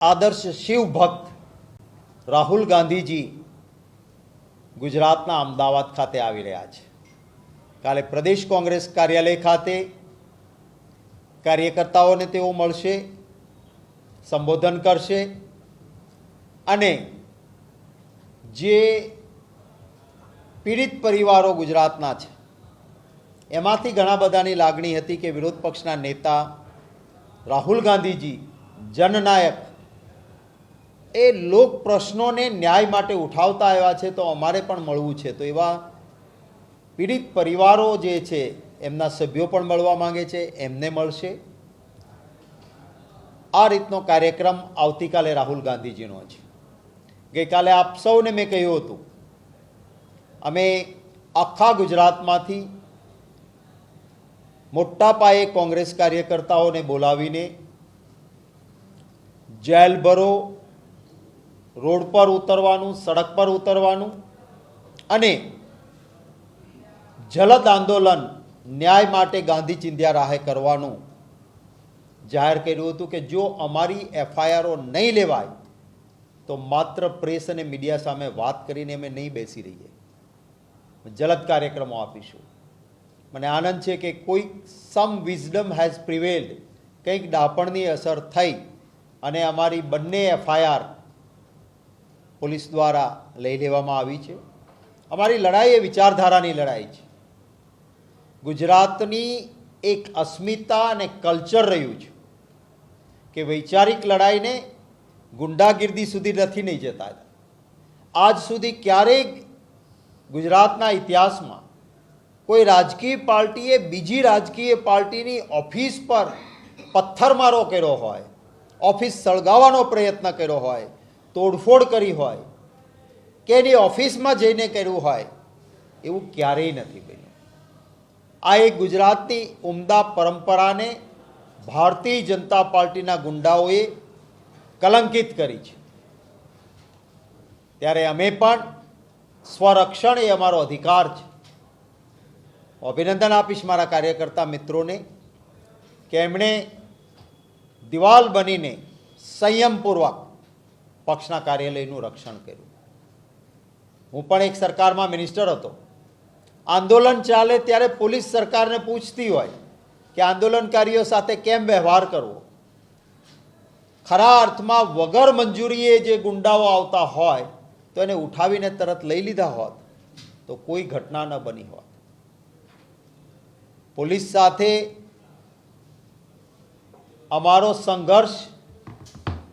આદર્શ શિવ ભક્ત રાહુલ ગાંધીજી ગુજરાતના અમદાવાદ ખાતે આવી રહ્યા છે. કાલે પ્રદેશ કોંગ્રેસ કાર્યાલય ખાતે કાર્યકર્તાઓને તેઓ મળશે, સંબોધન કરશે અને જે પીડિત પરિવારો ગુજરાતના છે, એમાંથી ઘણા બધાની લાગણી હતી કે વિરોધ પક્ષના નેતા રાહુલ ગાંધીજી, જનનાયક એ લોક પ્રશ્નોને ન્યાય માટે ઉઠાવતા આવ્યા છે તો અમારે પણ મળવું છે. તો એવા પીડિત પરિવારો જે છે, એમના સભ્યો પણ મળવા માંગે છે, એમને મળશે. આ રીતનો કાર્યક્રમ આવતીકાલે રાહુલ ગાંધીજીનો છે. ગઈકાલે આપ સૌને મેં કહ્યું હતું, અમે આખા ગુજરાતમાંથી મોટા પાયે કોંગ્રેસ કાર્યકર્તાઓને બોલાવીને જેલ ભરો રોડ પર ઉતરવાનું, સડક પર ઉતરવાનું અને જલદ આંદોલન ન્યાય માટે ગાંધી ચિંધ્યા રાહે કરવાનું. જાહેર કર્યું હતું કે જો અમારી એફઆઈઆરઓ નહીં લેવાય, તો માત્ર પ્રેસ અને મીડિયા સામે વાત કરીને અમે નહીં બેસી રહીએ. જલદ કાર્યક્રમો આપીશું. મને આનંદ છે કે કોઈક સમ વિઝડમ હેઝ પ્રિવેલ્ડ કંઈક ડાપણની અસર થઈ અને અમારી બંને એફઆઈઆર પોલીસ દ્વારા લઈ લેવામાં આવી છે. અમારી લડાઈ એ વિચારધારાની લડાઈ છે. ગુજરાતની એક અસ્મિતા અને કલ્ચર રહ્યું છે કે વૈચારિક લડાઈને ગુંડાગીર્દી સુધી નથી નહીં જતા. આજ સુધી ક્યારેક ગુજરાતના ઇતિહાસમાં કોઈ રાજકીય પાર્ટીએ બીજી રાજકીય પાર્ટીની ઓફિસ પર પથ્થરમારો કર્યો હોય, ઓફિસ સળગાવવાનો પ્રયત્ન કર્યો હોય તોડફોડ કરી હોય કે એની ઓફિસમાં જઈને કર્યું હોય, એવું ક્યારેય નથી બન્યું. આ એક ગુજરાતની ઉમદા પરંપરાને ભારતીય જનતા પાર્ટીના ગુંડાઓએ કલંકિત કરી છે. ત્યારે અમે પણ સ્વરક્ષણ એ અમારો અધિકાર છે. અભિનંદન આપીશ મારા કાર્યકર્તા મિત્રોને કે એમણે દિવાલ બનીને સંયમપૂર્વક પક્ષના કાર્યાલયનું રક્ષણ કર્યું. હું પણ એક સરકારમાં મિનિસ્ટર હતો. આંદોલન ચાલે ત્યારે પોલીસ સરકારને પૂછતી હોય કે આંદોલનકારીઓ સાથે કેમ વ્યવહાર કરવો? ખરા અર્થમાં વગર મંજૂરીએ જે ગુંડાઓ આવતા હોય, તો એને ઉઠાવીને તરત લઈ લીધા હોત, તો કોઈ ઘટના ન બની હોત. પોલીસ સાથે અમારો સંઘર્ષ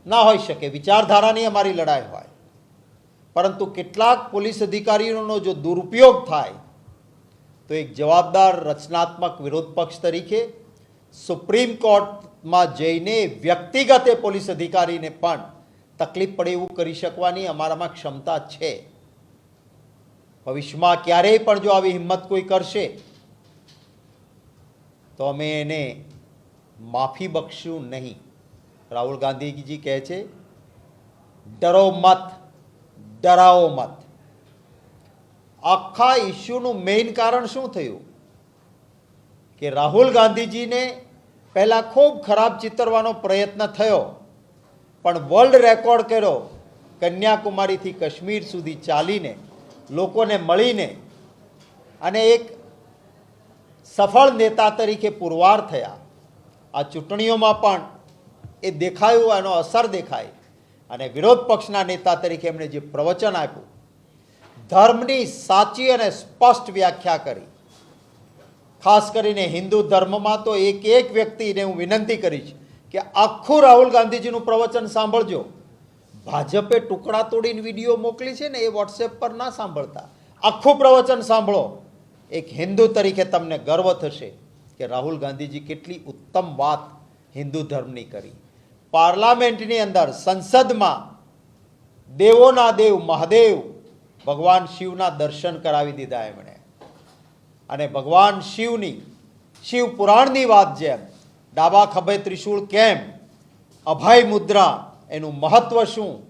ના હોઈ શકે. વિચારધારાની અમારી લડાઈ હોય. પરંતુ કેટલાક પોલીસ અધિકારીઓનો જો દુરુપયોગ થાય, તો એક જવાબદાર રચનાત્મક વિરોધ પક્ષ તરીકે સુપ્રીમ કોર્ટમાં જઈને વ્યક્તિગત પોલીસ અધિકારીને પણ તકલીફ પડે એવું કરી શકવાની અમારામાં ક્ષમતા છે. ભવિષ્યમાં ક્યારેય પણ જો આવી હિંમત કોઈ કરશે, તો અમે એને માફી બક્ષશું નહીં. રાહુલ ગાંધીજી કહે છે, ડરો મત ડરાવો મત. આખા ઇસ્યુનું મેઇન કારણ શું થયું? કે રાહુલ ગાંધીજીને પહેલાં ખૂબ ખરાબ ચિતરવાનો પ્રયત્ન થયો, પણ વર્લ્ડ રેકોર્ડ કર્યો, કન્યાકુમારીથી કાશ્મીર સુધી ચાલીને, લોકોને મળીને, અને એક સફળ નેતા તરીકે પુરવાર થયા. આ ચૂંટણીઓમાં પણ એ દેખાયું એનો અસર દેખાય. અને વિરોધ પક્ષના નેતા તરીકે એમણે જે પ્રવચન આપ્યું, ધર્મની સાચી અને સ્પષ્ટ વ્યાખ્યા કરી. ખાસ કરીને હિન્દુ ધર્મમાં તો એક એક વ્યક્તિને હું વિનંતી કરીશ કે આખું રાહુલ ગાંધીજીનું પ્રવચન સાંભળજો. ભાજપે ટુકડા તોડીને વીડિયો મોકલી છે ને એ વોટ્સએપ પર ના સાંભળતા. આખું પ્રવચન સાંભળો. એક હિન્દુ તરીકે તમને ગર્વ થશે કે રાહુલ ગાંધીજી કેટલી ઉત્તમ વાત હિન્દુ ધર્મની કરી. પાર્લામેન્ટની અંદર, સંસદમાં દેવોના દેવ, મહાદેવ, ભગવાન શિવના દર્શન કરાવી દીધા એમણે. અને ભગવાન શિવની, શિવ પુરાણની વાત જેમ, ડાબા ખભે ત્રિશૂળ કેમ, અભય મુદ્રા, એનું મહત્વ શું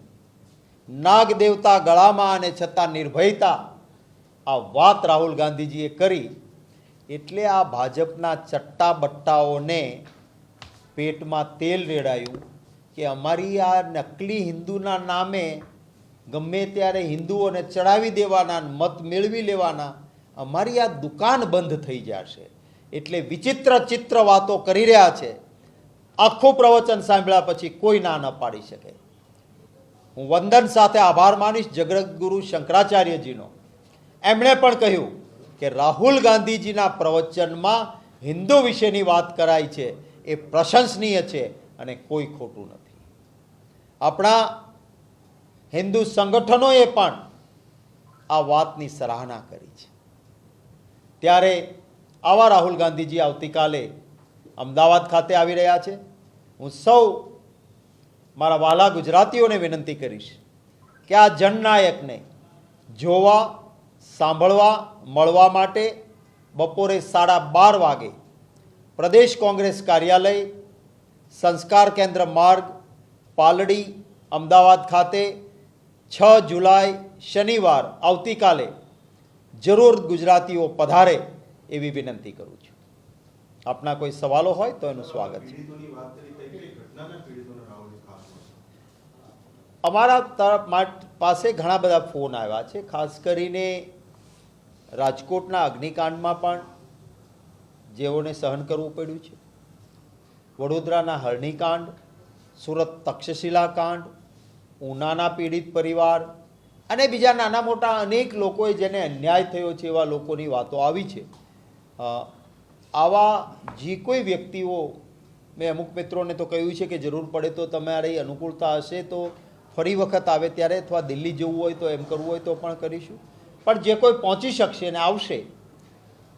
નાગ દેવતા ગળામાં અને છતાં નિર્ભયતા, આ વાત રાહુલ ગાંધીજીએ કરી. એટલે આ ભાજપના ચટ્ટા બટ્ટાઓને પેટમાં તેલ રેડાયું કે અમારી આ નકલી હિન્દુના નામે ગમે ત્યારે હિન્દુઓને ચડાવી દેવાના મત મેળવી લેવાના, અમારી આ દુકાન બંધ થઈ જશે. એટલે વિચિત્ર ચિત્ર વાતો કરી રહ્યા છે. આખું પ્રવચન સાંભળ્યા પછી કોઈ ના ન પાડી શકે. હું વંદન સાથે આભાર માનીશ જગતગુરુ શંકરાચાર્યજીનો. એમણે પણ કહ્યું કે રાહુલ ગાંધીજીના પ્રવચનમાં હિન્દુ વિશેની વાત કરાઈ છે. એ પ્રશંસનીય છે અને કોઈ ખોટું નથી. આપણા હિન્દુ સંગઠનોએ પણ આ વાતની સરાહના કરી છે. ત્યારે આવા રાહુલ ગાંધીજી આવતીકાલે અમદાવાદ ખાતે આવી રહ્યા છે. હું સૌ મારા વાલા ગુજરાતીઓને વિનંતી કરીશ કે આ જનનાયકને જોવા, સાંભળવા, મળવા માટે બપોરે સાડા બાર વાગે પ્રદેશ કોંગ્રેસ કાર્યાલય, સંસ્કાર કેન્દ્ર માર્ગ, પાલડી, અમદાવાદ ખાતે છ જુલાઈ શનિવાર આવતીકાલે જરૂર ગુજરાતીઓ પધારે એવી વિનંતી કરું છું આપના કોઈ સવાલો હોય તો એનું સ્વાગત છે? અમારા તરફ પાસે ઘણા બધા ફોન આવ્યા છે, ખાસ કરીને રાજકોટના અગ્નિકાંડમાં પણ જેઓને સહન કરવું પડ્યું છે. વડોદરાના હરણીકાંડ, સુરત તક્ષશિલા કાંડ, ઉનાના પીડિત પરિવાર અને બીજા નાના મોટા અનેક લોકોએ જેને અન્યાય થયો છે એવા લોકોની વાતો આવી છે. આવા જે કોઈ વ્યક્તિઓ, મેં અમુક મિત્રોને તો કહ્યું છે કે જરૂર પડે તો તમારી અનુકૂળતા હશે તો ફરી વખત આવે ત્યારે અથવા દિલ્હી જવું હોય તો એમ કરવું હોય તો પણ કરીશું. પણ જે કોઈ પહોંચી શકશે ને આવશે,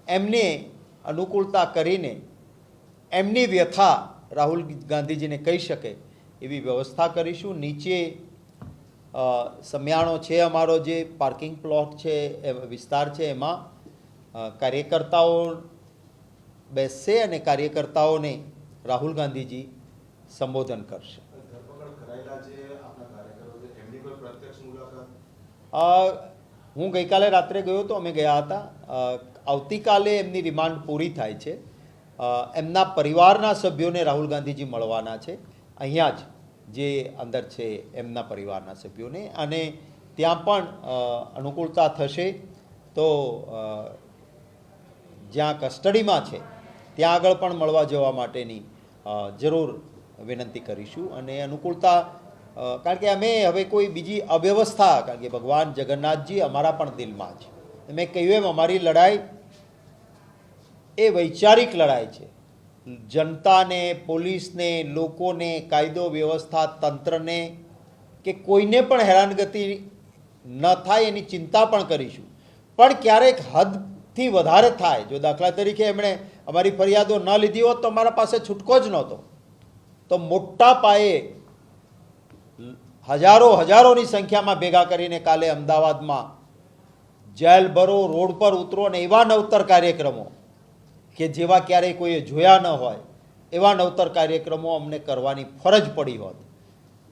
એમને અનુકૂળતા કરીને એમની વ્યથા રાહુલ ગાંધીજીને કહી શકે એવી વ્યવસ્થા કરીશું. નીચે સમિયાણો છે અમારો જે પાર્કિંગ પ્લોટ છે એ વિસ્તાર છે એમાં કાર્યકર્તાઓ બેસશે અને કાર્યકર્તાઓને રાહુલ ગાંધીજી સંબોધન કરશે. હું ગઈકાલે રાત્રે ગયો તો અમે ગયા હતા. આવતીકાલે એમની રિમાન્ડ પૂરી થાય છે. એમના પરિવારના સભ્યોને રાહુલ ગાંધીજી મળવાના છે. અહીંયા જ જે અંદર છે એમના પરિવારના સભ્યોને અને ત્યાં પણ અનુકૂળતા થશે તો જ્યાં કસ્ટડીમાં છે ત્યાં આગળ પણ મળવા જવા માટેની જરૂર વિનંતી કરીશું અને અનુકૂળતા કારણ કે અમે હવે કોઈ બીજી અવ્યવસ્થા, કારણ કે ભગવાન જગન્નાથજી અમારા પણ દિલમાં છે મેં કહ્યું એમ, અમારી લડાઈ એ વૈચારિક લડાઈ છે. જનતાને, પોલીસને, લોકોને, કાયદો, વ્યવસ્થા, તંત્રને કે કોઈને પણ હેરાનગતિ ન થાય એની ચિંતા પણ કરીશું. પણ ક્યારેક હદથી વધારે થાય. જો દાખલા તરીકે એમણે અમારી ફરિયાદો ન લીધી હોત તો અમારા પાસે છૂટકો જ નહોતો. તો મોટા પાયે હજારો હજારોની સંખ્યામાં ભેગા કરીને કાલે અમદાવાદમાં જેલ ભરો, રોડ પર ઉતરો અને એવા નવતર કાર્યક્રમો કે જેવા ક્યારેય કોઈએ જોયા ન હોય એવા નવતર કાર્યક્રમો અમને કરવાની ફરજ પડી હોત.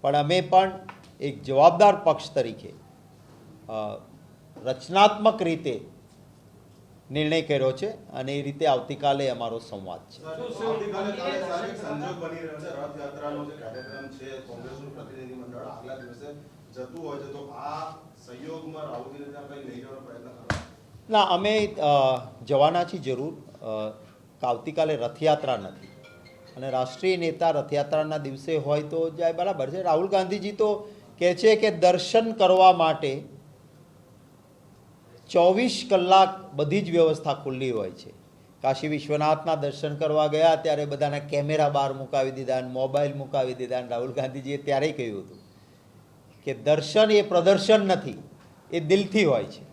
પણ અમે પણ એક જવાબદાર પક્ષ તરીકે રચનાત્મક રીતે નિર્ણય કર્યો છે અને એ રીતે આવતીકાલે અમારો સંવાદ છે. આવતીકાલે કાલે સાહેબ એક સંજોગ બની રહ્યો છે. રથયાત્રાનો જે કાર્યક્રમ છે કોંગ્રેસનું પ્રતિનિધિ મંડળ આગલા દિવસે જતું હોય છે. તો આ સંયોગમાં રાહુલજીને ત્યાં કંઈ લઈ જવાનો પ્રયત્ન કરો ના અમે જવાના છીએ જરૂર. આવતીકાલે રથયાત્રા નથી. અને રાષ્ટ્રીય નેતા રથયાત્રાના દિવસે હોય તો જાય, બરાબર છે? રાહુલ ગાંધીજી તો કહે છે કે દર્શન કરવા માટે ચોવીસ કલાક બધી જ વ્યવસ્થા ખુલ્લી હોય છે. કાશી વિશ્વનાથના દર્શન કરવા ગયા, ત્યારે બધાના કેમેરા બહાર મુકાવી દીધા અને મોબાઈલ મુકાવી દીધા અને રાહુલ ગાંધીજીએ ત્યારે કહ્યું હતું કે દર્શન એ પ્રદર્શન નથી, એ દિલથી હોય છે.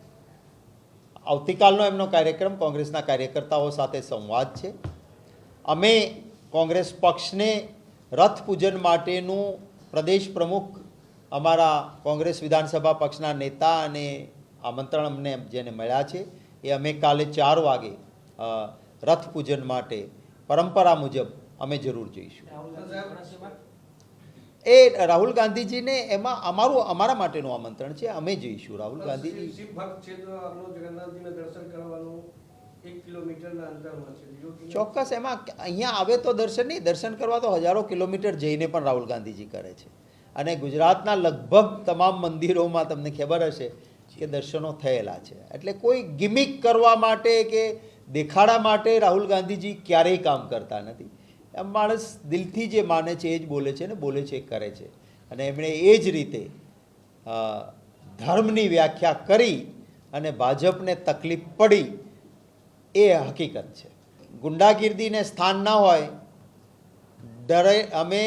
આવતીકાલનો એમનો કાર્યક્રમ કોંગ્રેસના કાર્યકર્તાઓ સાથે સંવાદ છે. અમે કોંગ્રેસ પક્ષને રથ પૂજન માટેનું પ્રદેશ પ્રમુખ અમારા કોંગ્રેસ વિધાનસભા પક્ષના નેતા અને આમંત્રણ અમને જેને મળ્યા છે, એ અમે કાલે ચાર વાગે રથ પૂજન માટે પરંપરા મુજબ અમે જરૂર જઈશું. એ રાહુલ ગાંધીજીને એમાં અમારું અમારા માટેનું આમંત્રણ છે અમે જઈશું. રાહુલ ગાંધીજી શિવ ભક્ત છે તો આપણું જગન્નાથજીને દર્શન કરવાનું એક કિલોમીટરના અંતરમાં છે. યોગી ચોક્કસ એમાં અહીંયા આવે તો દર્શન નહીં દર્શન કરવા તો હજારો કિલોમીટર જઈને પણ રાહુલ ગાંધીજી કરે છે. અને ગુજરાતના લગભગ તમામ મંદિરોમાં તમને ખબર હશે કે દર્શનો થયેલા છે. એટલે કોઈ ગિમિક કરવા માટે કે દેખાડા માટે રાહુલ ગાંધીજી ક્યારેય કામ કરતા નથી. એમ માણસ દિલથી જે માને છે એ જ બોલે છે ને બોલે છે એ કરે છે. અને એમણે એ જ રીતે ધર્મની વ્યાખ્યા કરી અને ભાજપને તકલીફ પડી, એ હકીકત છે. ગુંડાગીર્દીને સ્થાન ના હોય, ડરે, અમે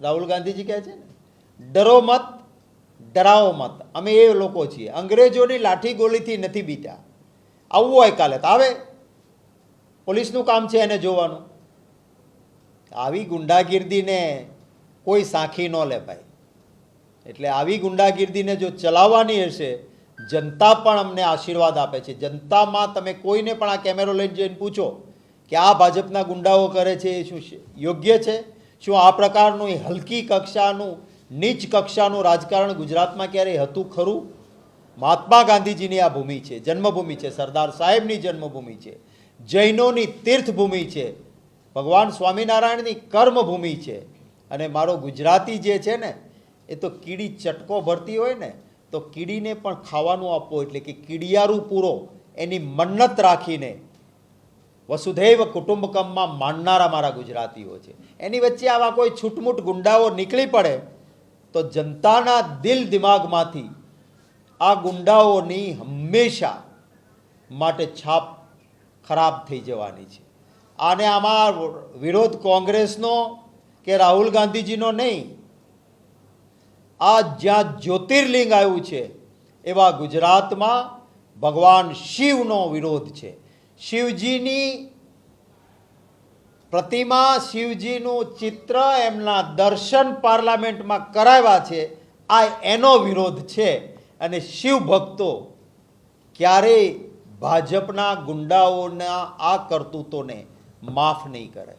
રાહુલ ગાંધીજી કહે છે ને, ડરો મત, ડરાવો મત. અમે એ લોકો છીએ. અંગ્રેજોની લાઠી ગોળીથી નથી બીતા આવવું હોય કાલે તો આવે. પોલીસનું કામ છે એને જોવાનું. આવી ગુંડાગીર્દીને કોઈ સાખી ન લે ભાઈ. એટલે આવી ગુંડાગીર્દીને જો ચલાવવાની હશે, જનતા પણ અમને આશીર્વાદ આપે છે. જનતામાં તમે કોઈને પણ આ કેમેરો લઈને જઈને પૂછો કે આ ભાજપના ગુંડાઓ કરે છે, એ શું યોગ્ય છે? શું આ પ્રકારનું હલકી કક્ષાનું, નીચ કક્ષાનું રાજકારણ ગુજરાતમાં ક્યારેય હતું ખરું? મહાત્મા ગાંધીજીની આ ભૂમિ છે, જન્મભૂમિ છે, સરદાર સાહેબની જન્મભૂમિ છે, જૈનોની તીર્થભૂમિ છે. ભગવાન સ્વામિનારાયણની કર્મભૂમિ છે. અને મારો ગુજરાતી જે છે ને, એ તો કીડી ચટકો ભરતી હોય ને, તો કીડીને પણ ખાવાનું આપવો એટલે કે કીડિયારું પૂરો, એની મન્નત રાખીને વસુધૈવ કુટુંબકમમાં માનનારા મારા ગુજરાતીઓ છે. એની વચ્ચે આવા કોઈ છૂટમૂટ ગુંડાઓ નીકળી પડે, તો જનતાના દિલ દિમાગમાંથી આ ગુંડાઓની હંમેશા માટે છાપ ખરાબ થઈ જવાની છે. આને આમાં વિરોધ કોંગ્રેસનો કે રાહુલ ગાંધીજીનો નહીં. આ જ્યાં જ્યોતિર્લિંગ આવ્યું છે, એવા ગુજરાતમાં ભગવાન શિવનો વિરોધ છે. શિવજીની પ્રતિમા શિવજીનું ચિત્ર એમના દર્શન પાર્લામેન્ટમાં કરાવ્યા છે, આ એનો વિરોધ છે. અને શિવ ભક્તો ક્યારેય ભાજપના ગુંડાઓના આ કરતૂતોને માફ નહીં કરે